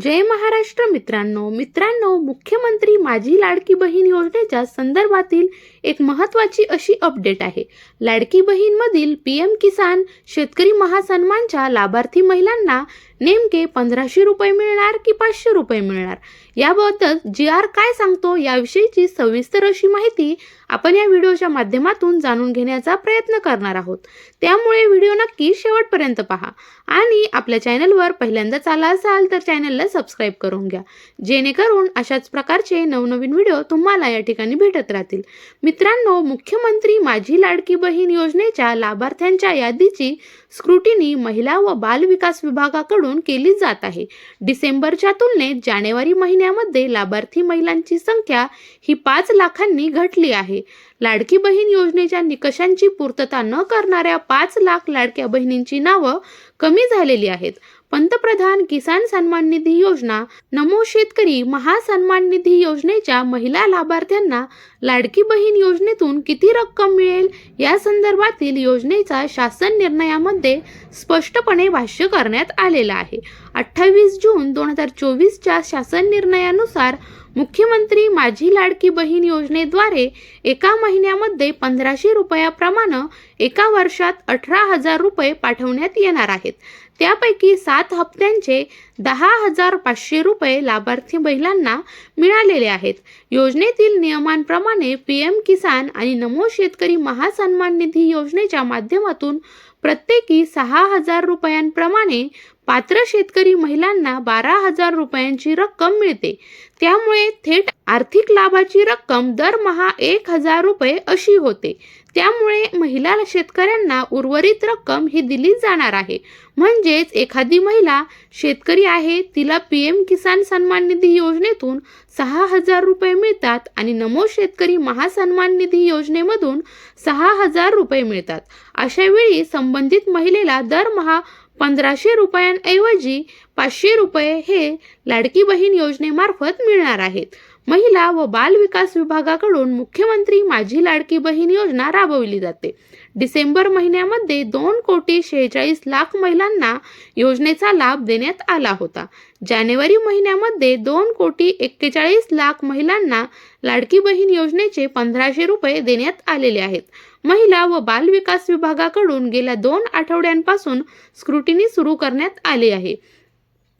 जय महाराष्ट्र मित्रांनो. मित्रांनो मुख्यमंत्री माझी लाडकी बहीण योजनेच्या संदर्भातील एक महत्त्वाची अशी अपडेट आहे. लाडकी बहीणमधील पी एम किसान शेतकरी महासन्मानच्या लाभार्थी महिलांना नेमके पंधराशे रुपये मिळणार की पाचशे रुपये मिळणार? याबाबत जी आर काय सांगतो याविषयीची सविस्तर अशी माहिती आपण या व्हिडिओच्या माध्यमातून जाणून घेण्याचा प्रयत्न करणार आहोत. त्यामुळे व्हिडिओ नक्की शेवटपर्यंत पहा आणि आपल्या चॅनलवर पहिल्यांदाच आला असाल तर चॅनलला सबस्क्राईब करून घ्या. जेणेकरून अशाच प्रकारचे नवनवीन व्हिडिओ तुम्हाला या ठिकाणी भेटत राहतील. मित्रांनो मुख्यमंत्री माझी लाडकी बहीण योजनेच्या लाभार्थ्यांच्या यादीची स्क्रुटिनी महिला व बाल विकास विभागाकडून केली जात आहे. डिसेंबरच्या तुलनेत जानेवारी महिन्यामध्ये लाभार्थी महिलांची संख्या ही पाच लाखांनी घटली आहे. लाडकी बहीण योजनेच्या निकषांची पूर्तता न करणाऱ्या पाच लाख लाडक्या बहिणींची नावं कमी झालेली आहेत. पंतप्रधान किसान सन्मान निधी योजना नमो शेतकरी महासन्मान निधी योजनेच्या महिला लाभार्थ्यांना लाडकी बहीण योजनेतून किती रक्कम मिळेल? या संदर्भातील योजनेचा शासन निर्णयामध्ये स्पष्टपणे भाष्य करण्यात आलेलं आहे. अठ्ठावीस जून दोन हजार चोवीसच्या शासन निर्णयानुसार मुख्यमंत्री माझी लाडकी बहीण योजनेद्वारे एका महिन्यामध्ये पंधराशे रुपयाप्रमाणे एका वर्षात अठरा हजार रुपये पाठवण्यात येणार आहेत. त्यापैकी सात हप्त्यांचे दहा हजार पाचशे रुपये लाभार्थी महिलांना मिळालेले आहेत. योजनेतील नियमांप्रमाणे पी एम किसान आणि नमो शेतकरी महासन्मान निधी योजनेच्या माध्यमातून प्रत्येकी सहा हजार रुपयांप्रमाणे पात्र शेतकरी महिलांना बारा हजार रुपयांची रक्कम मिळते. त्यामुळे थेट आर्थिक लाभाची रक्कम दरमहा एक हजार रुपये अशी होते. त्यामुळे महिला शेतकऱ्यांना उर्वरित रक्कम ही दिली जाणार आहे. म्हणजेच एखादी महिला शेतकरी आहे तिला पी एम किसान सन्मान निधी योजनेतून सहा हजार रुपये मिळतात आणि नमो शेतकरी महासन्मान निधी योजनेमधून सहा हजार रुपये मिळतात. अशावेळी संबंधित महिलेला दरमहा पंधराशे रुपयांऐवजी पाचशे रुपये हे लाडकी बहीण योजनेमार्फत मिळणार आहेत. महिला व बाल विकास विभागाकडून मुख्यमंत्री माझी लाडकी बहीण योजना राबवली जाते. डिसेंबर महिन्यामध्ये दोन कोटी शेहेचाळीस लाख महिलांना योजनेचा लाभ देण्यात आला होता. जानेवारी महिन्यामध्ये दोन कोटी एक्केचाळीस लाख महिलांना लाडकी बहीण योजनेचे पंधराशे रुपये देण्यात आलेले आहेत. महिला व बाल विकास विभागाकडून गेल्या दोन आठवड्यांपासून स्क्रुटिनी सुरू करण्यात आली आहे.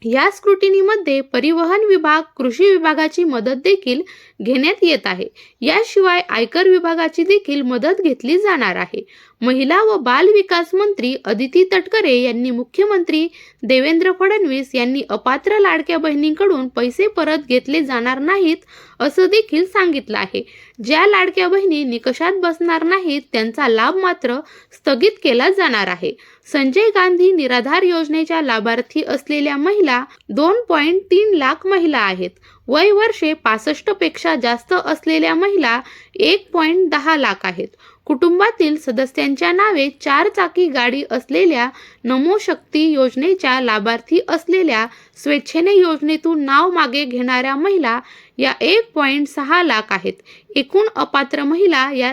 या स्क्रुटिनीमध्ये परिवहन विभाग कृषी विभागाची मदत देखील घेण्यात येत आहे. याशिवाय आयकर विभागाची देखील मदत घेतली जाणार आहे. महिला व बाल विकास मंत्री अदिती तटकरे यांनी मुख्यमंत्री देवेंद्र फडणवीस यांनी अपात्र लाडक्या बहिणींकडून पैसे परत घेतले जाणार नाहीत असं देखील सांगितलं आहे. ज्या लाडक्या बहिणी निकषात बसणार नाहीत त्यांचा लाभ मात्र स्थगित केला जाणार आहे. संजय गांधी निराधार योजनेच्या लाभार्थी असलेल्या महिला दोन पॉईंट तीन लाख महिला आहेत. वय वर्षे पासष्टपेक्षा जास्त असलेल्या महिला एक पॉईंट दहा लाख आहेत. कुटुंबातील सदस्यांच्या नावे चार चाकी गाडी असलेल्या नमो शक्ती योजनेच्या लाभार्थी असलेल्या स्वेच्छेने योजनेतून नाव मागे घेणाऱ्या महिला या एक पॉईंट सहा लाख आहेत. एकूण अपात्र महिला या